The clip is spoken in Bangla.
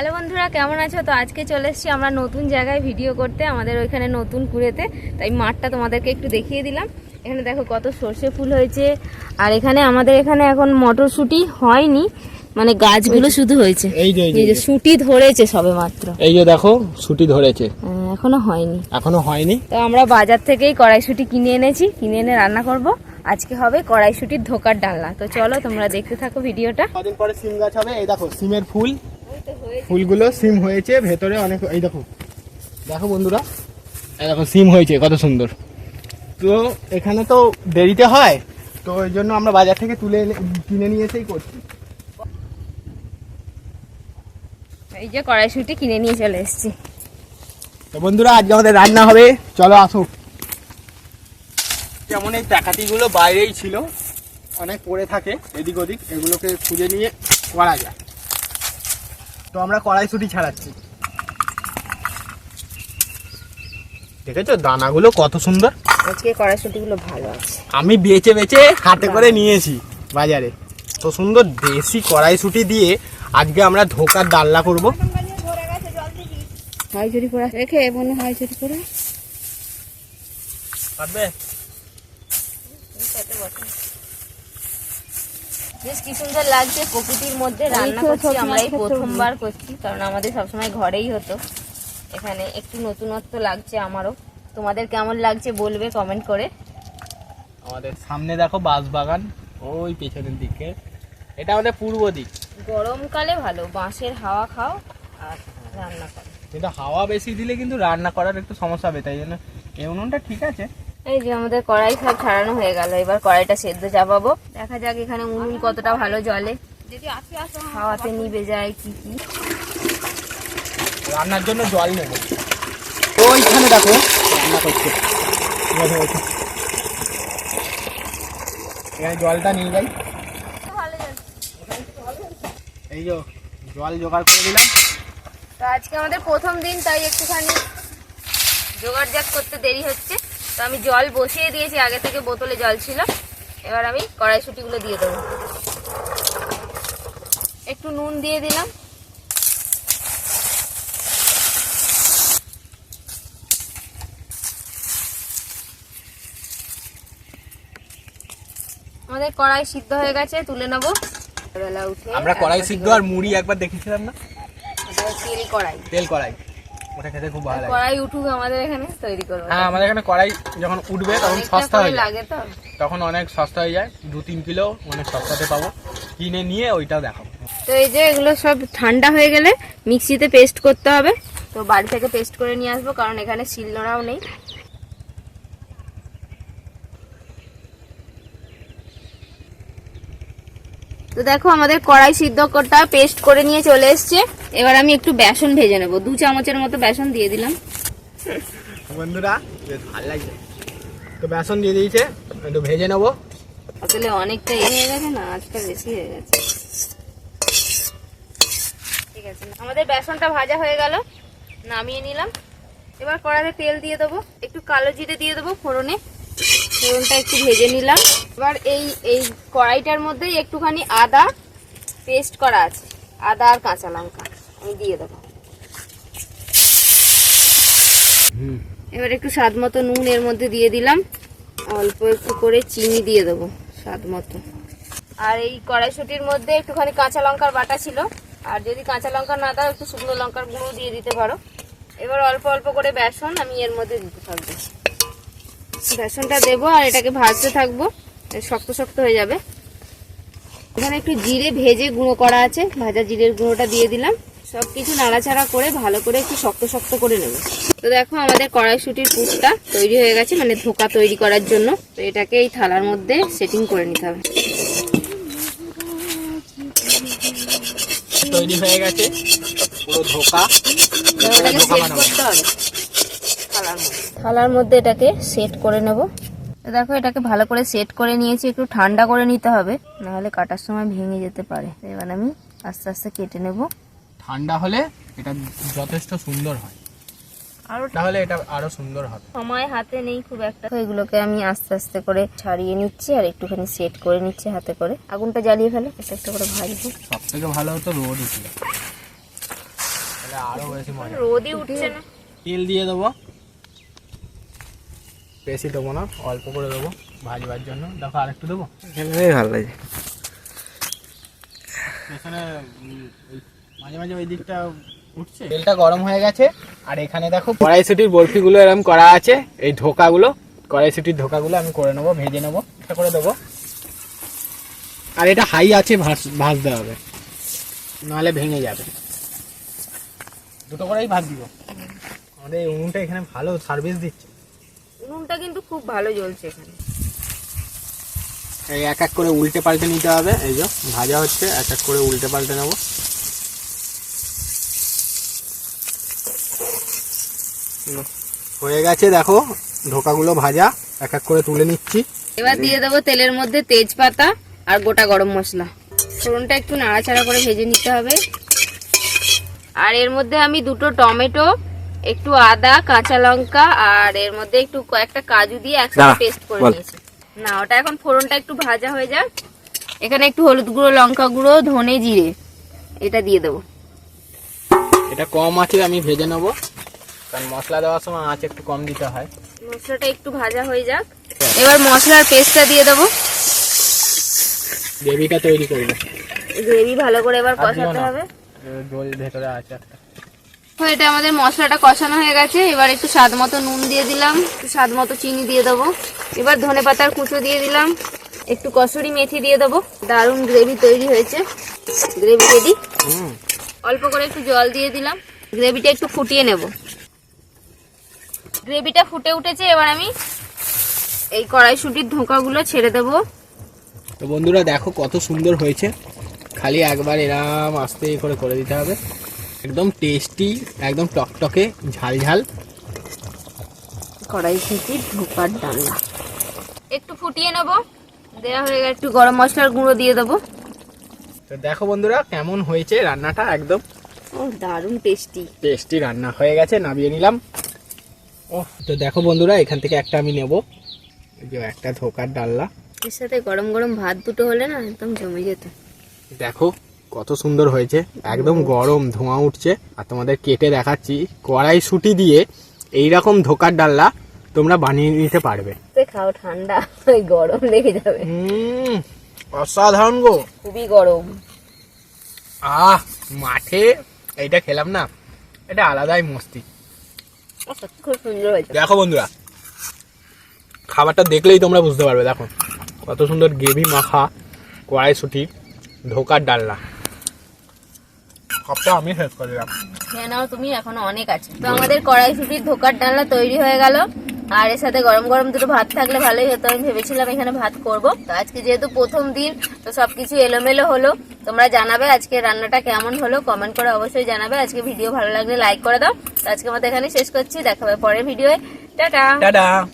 হ্যালো বন্ধুরা কেমন আছো? তো আজকে চলে এসেছি আমরা নতুন জায়গায় ভিডিও করতে আমাদের ওইখানে নতুন কুড়েতে। তাই মাঠটা তোমাদেরকে একটু দেখিয়ে দিলাম। এখানে দেখো কত সর্ষে ফুল হয়েছে। আর এখানে আমাদের এখানে এখন মটরশুঁটি হয়নি মানে গাছগুলো শুধু হয়েছে। এই যে এই যে, শুটি ধরেছে সবে মাত্র এই যে দেখো ছুটি ধরেছে। এখনও হয়নি। এখনও হয়নি। তো আমরা বাজার থেকেই কড়াইশুঁটি কিনে এনেছি কিনে এনে রান্না করব। আজকে হবে কড়াইশুঁটির ধোকার ডালনা। তো চলো তোমরা দেখতে থাকো ভিডিওটা। কদিন পরে সিম গাছ হবে? এই দেখো সিমের ফুল। ফুলগুলো সিম হয়েছে ভেতরে অনেক এই দেখো। দেখো বন্ধুরা এই দেখো সিম হয়েছে কত সুন্দর। তো এখানে তো দেরিতে হয় তো ওই জন্য আমরা বাজার থেকে তুলে এনে কিনে নিয়ে এসেই করছি। এই যে কড়াইশুঁটি কিনে নিয়ে চলে এসেছি। তো বন্ধুরা আজকে আমাদের রান্না হবে। চলো আসো। যেমন এই প্যাকাটিগুলো বাইরেই ছিল অনেক পড়ে থাকে এদিক ওদিক এগুলোকে খুঁজে নিয়ে করা যায়। তো আমরা কড়াইশুটি ছাড়াচ্ছি। দেখেছ? দানাগুলো কত সুন্দর। আজকে কড়াইশুঁটিগুলো ভালো আছে। আমি বেচে বেচে হাতে করে নিয়েছি বাজারে। তো সুন্দর দেশি কড়াইশুটি দিয়ে আজকে আমরা ধোকার ডালনা করব। হয় রেখে মনে হয় পড়া পারবে? বেশ কি সুন্দর লাগছে। প্রকৃতির মধ্যে রান্না করছি আমরা এই প্রথমবার করছি কারণ আমাদের সবসময় ঘরেই হতো। এখানে একটু নতুনত্ব লাগছে আমারও। তোমাদের কেমন লাগছে বলবে কমেন্ট করে। আমাদের সামনে দেখো বাঁশ বাগান ওই পেছনের দিকে। এটা আমাদের পূর্ব দিক। গরমকালে ভালো বাঁশের হাওয়া খাও আর রান্না করো। কিন্তু হাওয়া বেশি দিলে কিন্তু রান্না করার একটু সমস্যা হবে তাই জন্য এই উনুনটা ঠিক আছে। এই যে আমাদের কড়াই সব ছাড়ানো হয়ে গেল এবার কড়াইটা সেদ্ধ চাপাবো। দেখা যাক এখানে উনুন কতটা ভালো জলে হাওয়াতে নিবে যায় কি কি। রান্নার জন্য জল নেব। ওইখানে দেখো রান্না করছে। এখানে জলটা নিয়ে যাই। এই যে জল জোগাড় করে দিলাম। তো আজকে আমাদের প্রথম দিন তাই একটুখানি জোগাড়জাত করতে দেরি হচ্ছে। তো আমি জল বসিয়ে দিয়েছি আগে থেকে বোতলে জল ছিল। এবার আমি কড়াইশুটিগুলো দিয়ে দেবো। একটু নুন দিয়ে দিলাম। আমাদের কড়াই সিদ্ধ হয়ে গেছে তুলে নেব। বেলা উঠে আমরা কড়াই সিদ্ধ আর মুড়ি একবার দেখেছিলাম না? তেল কড়াই। তেল কড়াই। ওটা খেতে খুব ভালো লাগে। কড়াই উঠুক আমাদের এখানে। তৈরি করব। হ্যাঁ আমাদের এখানে কড়াই যখন উঠবে তখন সস্তা হয়ে লাগে তো। তখন অনেক সস্তা হয়ে যায়। দু তিন কিলো অনেক সস্তাতে পাবো। কিনে নিয়ে ওইটাও দেখাবো। তো এই যে এগুলো সব ঠান্ডা হয়ে গেলে মিক্সিতে পেস্ট করতে হবে। তো বাড়ি থেকে পেস্ট করে নিয়ে আসব কারণ এখানে শিলনোড়াও নেই। তো দেখো আমাদের কড়াই সিদ্ধ করটা পেস্ট করে নিয়ে চলে এসছে। এবার আমি একটু বেসন ভেজে নেব। দু চামচের মতো বেসন দিয়ে দিলাম। বন্ধুরা বেশ ভালো লাগছে। তো বেসন দিয়ে দিয়েছে একটু ভেজে নেব। আসলে অনেকটা ইয়ে হয়ে গেছে না আজটা বেশি হয়ে গেছে। ঠিক আছে আমাদের বেসনটা ভাজা হয়ে গেল নামিয়ে নিলাম। এবার কড়াতে তেল দিয়ে দেবো একটু কালো জিরে দিয়ে দেবো ফোড়নে। ফোড়নটা একটু ভেজে নিলাম। এবার এই এই কড়াইটার মধ্যেই একটুখানি আদা পেস্ট করা আছে আদা আর কাঁচা লঙ্কা আমি দিয়ে দেবো। এবার একটু স্বাদ মতো নুন এর মধ্যে দিয়ে দিলাম। অল্প একটু করে চিনি দিয়ে দেবো স্বাদ মতো। আর এই কড়াইশুটির মধ্যে একটুখানি কাঁচা লঙ্কার বাটা ছিল। আর যদি কাঁচা লঙ্কা না দাও, একটু শুকনো লঙ্কার গুঁড়ো দিয়ে দিতে পারো। এবার অল্প অল্প করে বেসন আমি এর মধ্যে দিতে থাকব। বেসনটা দেবো আর এটাকে ভাজতে থাকব। শক্ত শক্ত হয়ে যাবে। এখানে একটু জিরে ভেজে গুঁড়ো করা আছে। ভাজা জিরের গুঁড়োটা দিয়ে দিলাম। সব কিছু নাড়াচাড়া করে ভালো করে একটু শক্ত শক্ত করে নেব। তো দেখো আমাদের কড়াইশুটির পুরটা তৈরি হয়ে গেছে মানে ধোকা তৈরি করার জন্য। তো এটাকে এই থালার মধ্যে সেটিং করে নিতে হবে। তৈরি হয়ে গেছে। পুরো ধোকা। থালার মধ্যে। এটাকে সেট করে নেব। তো দেখো এটাকে ভালো করে সেট করে নিয়েছি একটু ঠান্ডা করে নিতে হবে নাহলে কাটার সময় ভেঙে যেতে পারে। এবার আমি আস্তে আস্তে কেটে নেব। ঠান্ডা হলে এটা যথেষ্ট সুন্দর হয়। আরও তাহলে এটা আরও সুন্দর হবে। সময় হাতে নেই খুব একটা। এগুলোকে আমি আস্তে আস্তে করে ছাড়িয়ে নিচ্ছি আর একটুখানি সেট করে নিচ্ছি হাতে করে। আগুনটা জ্বালিয়ে ফেলে একটা একটা করে ভাজবো। সব থেকে ভালো হতো রোড উঠলে। তাহলে আরও বেশি মজা। রোদই উঠছে না। তেল দিয়ে দেবো। বেশি দেবো না অল্প করে দেবো ভাজবার জন্য। দেখো আরেকটু দেবো। এখানে ভালো লাগে। এখানে মাঝে মাঝে ওই দিকটা উঠছে। তেলটা গরম হয়ে গেছে। আর এখানে দেখো কড়াইশুটির বরফিগুলো এরকম করা আছে এই ধোকাগুলো কড়াইশুটির ধোকাগুলো আমি করে নেব ভেজে নেব এটা করে দেবো। আর এটা হাই আছে ভাজ ভাজতে হবে নাহলে ভেঙে যাবে। দুটো করেই ভাজ দিব। আমাদের এই উনুনটা এখানে ভালো সার্ভিস দিচ্ছে। উনুনটা কিন্তু খুব ভালো জ্বলছে এখানে। এই এক এক করে উল্টে পাল্টে নিতে হবে এই যে ভাজা হচ্ছে এক এক করে উল্টে পাল্টে নেব। হয়ে গেছে দেখো ধোকাগুলো ভাজা। এক এক করে তুলে নিচ্ছি। এবার দিয়ে দেবো তেলের মধ্যে তেজপাতা আর গোটা গরম মশলা। ফোড়নটা একটু নাড়াচাড়া করে ভেজে নিতে হবে। আর এর মধ্যে আমি দুটো টমেটো একটু আদা কাঁচা লঙ্কা আর এর মধ্যে একটু কয়েকটা কাজু দিয়ে একসাথে পেস্ট করে নিয়েছি। না ওটা এখন ফোড়নটা একটু ভাজা হয়ে যাক। এখানে একটু হলুদ গুঁড়ো লঙ্কা গুঁড়ো ধনে জিরে এটা দিয়ে দেবো। এটা কম আছে আমি ভেজে নেব। কারণ মশলা দেওয়ার সময় আঁচ একটু কম দিতে হয়। মশলাটা একটু ভাজা হয়ে যাক। এবার মশলার পেস্টটা দিয়ে দেবো। গ্রেভিটা তৈরি করব। গ্রেভি ভালো করে এবার কষাতে হবে। জল ভেতরে আছে একটা। তো এটা আমাদের মশলাটা কষানো হয়ে গেছে। এবার একটু স্বাদ মতো নুন দিয়ে দিলাম। একটু স্বাদ মতো চিনি দিয়ে দেবো। এবার ধনে পাতার কুচো দিয়ে দিলাম। একটু কসুরি মেথি দিয়ে দেবো। দারুণ গ্রেভি তৈরি হয়েছে। Gravy ready. অল্প করে একটু জল দিয়ে দিলাম। গ্রেভিটা একটু ফুটিয়ে নেব। গ্রেভিটা ফুটে উঠেছে এবার আমি এই কড়াইশুটির ধোঁকাগুলো ছেড়ে দেবো। তো বন্ধুরা দেখো কত সুন্দর হয়েছে। খালি একবার এরাম আস্তে করে করে দিতে হবে। একদম টেস্টি একদম টকটকে ঝাল ঝাল কড়াইশুটির ধোঁকার ডালনা। একটু ফুটিয়ে নেব দেওয়া হয়ে গেছে। একটু গরম মশলার গুঁড়ো দিয়ে দেবো। তো দেখো বন্ধুরা কেমন হয়েছে রান্নাটা একদম ও দারুণ টেস্টি টেস্টি রান্না হয়ে গেছে নামিয়ে নিলাম। ও তো দেখো বন্ধুরা এখান থেকে একটা আমি নেব। একটা ধোকার ডাল্লা এর সাথে গরম গরম ভাত দুটো হলে না একদম জমে যেত। দেখো কত সুন্দর হয়েছে একদম গরম ধোঁয়া উঠছে। আর তোমাদের কেটে দেখাচ্ছি কড়াইশুটি দিয়ে এই রকম ধোকার ডাল্লা তোমরা বানিয়ে নিতে পারবে। খাও ঠান্ডা। ওই গরম লেগে যাবে। হুম অসাধারণ গো। খুবই গরম। আহ মাঠে এইটা খেলাম না এটা আলাদাই মস্তি। খুব সুন্দর হয়েছে। দেখো বন্ধুরা খাবারটা দেখলেই তোমরা বুঝতে পারবে দেখো। কত সুন্দর গ্রেভি মাখা কড়াইশুটি ধোকার ডালনা। সবটা আমি শেষ করে দিলাম। হ্যাঁ নাও তুমি এখনও অনেক আছে। তো আমাদের কড়াইশুটির ধোকার ডালনা তৈরি হয়ে গেল। আর এর সাথে গরম গরম দুটো ভাত থাকলে ভালোই হতো। আমি ভেবেছিলাম এখানে ভাত করব। তো আজকে যেহেতু প্রথম দিন, তো সবকিছু এলোমেলো হলো। তোমরা জানাবে আজকে রান্নাটা কেমন হলো। কমেন্ট করে অবশ্যই জানাবে। আজকে ভিডিও ভালো লাগলে লাইক করে দাও। তো আজকে আমাদের এখানে শেষ করছি। দেখাবে পরের ভিডিও টাটা! টাটা!